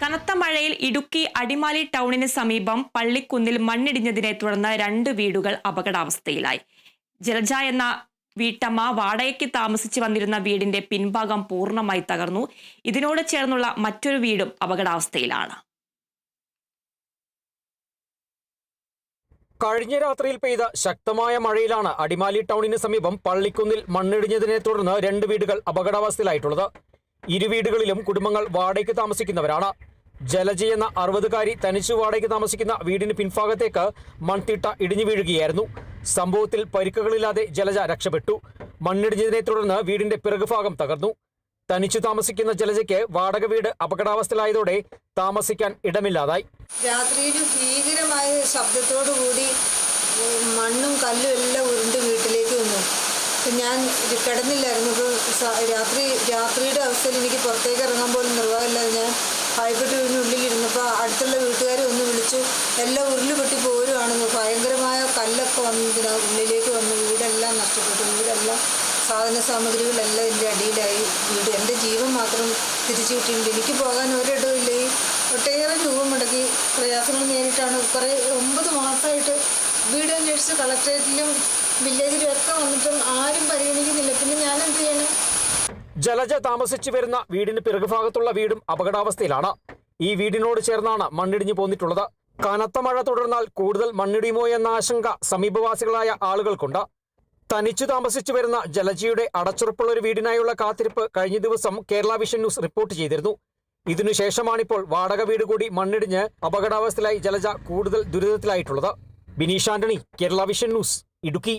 കനത്ത മഴയിൽ ഇടുക്കി അടിമാലി ടൗണിന് സമീപം പള്ളിക്കുന്നിൽ മണ്ണിടിഞ്ഞതിനെ തുടർന്ന് രണ്ട് വീടുകൾ അപകടാവസ്ഥയിലായി. ജലജ എന്ന വീട്ടമ്മ വാടകയ്ക്ക് താമസിച്ചു വന്നിരുന്ന വീടിന്റെ പിൻഭാഗം പൂർണമായി തകർന്നു. ഇതിനോട് ചേർന്നുള്ള മറ്റൊരു വീടും അപകടാവസ്ഥയിലാണ്. കഴിഞ്ഞ രാത്രിയിൽ പെയ്ത ശക്തമായ മഴയിലാണ് അടിമാലി ടൗണിന് സമീപം പള്ളിക്കുന്നിൽ മണ്ണിടിഞ്ഞതിനെ തുടർന്ന് രണ്ട് വീടുകൾ അപകടാവസ്ഥയിലായിട്ടുള്ളത്. ഇരു വീടുകളിലും കുടുംബങ്ങൾ വാടകയ്ക്ക് താമസിക്കുന്നവരാണ്. ജലജ എന്ന അറുപതുകാരി തനിച്ചു വാടകയ്ക്ക് താമസിക്കുന്ന വീടിന് പിൻഭാഗത്തേക്ക് മൺതിട്ട ഇടിഞ്ഞു വീഴുകയായിരുന്നു. സംഭവത്തിൽ പരിക്കുകളില്ലാതെ ജലജ രക്ഷപ്പെട്ടു. മണ്ണിടിഞ്ഞതിനെ തുടർന്ന് വീടിന്റെ പിറകുഭാഗം തകർന്നു. തനിച്ചു താമസിക്കുന്ന ജലജയ്ക്ക് വാടക വീട് അപകടാവസ്ഥയിലായതോടെ താമസിക്കാൻ ഇടമില്ലാതായി. രാത്രിയിൽ ഭീകരമായ ശബ്ദത്തോടു കൂടി മണ്ണും കല്ലും എല്ലാം ഉരുണ്ട് വീട്ടിലേക്ക് വന്നു. ഞാൻ കിടന്നില്ലായിരുന്നു. രാത്രി രാത്രിയുടെ അവസ്ഥയിൽ എനിക്ക് പുറത്തേക്ക് ഇറങ്ങാൻ പോലും നിർവാഹമില്ലാതെ ഞാൻ എല്ലാം ഉരുൾ പൊട്ടി പോരുവാണെന്ന് ഭയങ്കരമായ കല്ലൊക്കെ വന്നതിന് ഉള്ളിലേക്ക് വന്ന് വീടെല്ലാം നഷ്ടപ്പെട്ടു. വീടെല്ലാം സാധന സാമഗ്രികളെല്ലാം എന്റെ അടിയിലായി. വീട് എന്റെ ജീവൻ മാത്രം തിരിച്ചു കിട്ടിയിട്ടുണ്ട്. എനിക്ക് പോകാൻ ഒരിടമില്ല ഈ ഒട്ടേറെ രൂപ മുടക്കി പ്രയാസങ്ങൾ നേരിട്ടാണ്. കുറേ ഒമ്പത് മാസമായിട്ട് വീട് അന്വേഷിച്ച് കളക്ട്രേറ്റിലും വില്ലേജിലും ഒക്കെ വന്നിട്ടും ആരും പരിഗണിക്കുന്നില്ല. പിന്നെ ഞാൻ എന്ത് ചെയ്യണം? ജലജ താമസിച്ചു വരുന്ന വീടിന് പിറകുഭാഗത്തുള്ള വീടും അപകടാവസ്ഥയിലാണ്. ഈ വീടിനോട് ചേർന്നാണ് മണ്ണിടിഞ്ഞു പോന്നിട്ടുള്ളത്. കനത്ത മഴ തുടർന്നാൽ കൂടുതൽ മണ്ണിടിയുമോ എന്ന ആശങ്ക സമീപവാസികളായ ആളുകൾക്കുണ്ട്. തനിച്ചു താമസിച്ചു വരുന്ന ജലജിയുടെ അടച്ചുറപ്പുള്ള ഒരു വീടിനായുള്ള കാത്തിരിപ്പ് കഴിഞ്ഞ ദിവസം കേരള വിഷൻ ന്യൂസ് റിപ്പോർട്ട് ചെയ്തിരുന്നു. ഇതിനുശേഷമാണിപ്പോൾ വാടക വീട് കൂടി മണ്ണിടിഞ്ഞ് അപകടാവസ്ഥയിലായി ജലജ കൂടുതൽ ദുരിതത്തിലായിട്ടുള്ളത്. Bineesh Antony Kerala vision news Idukki.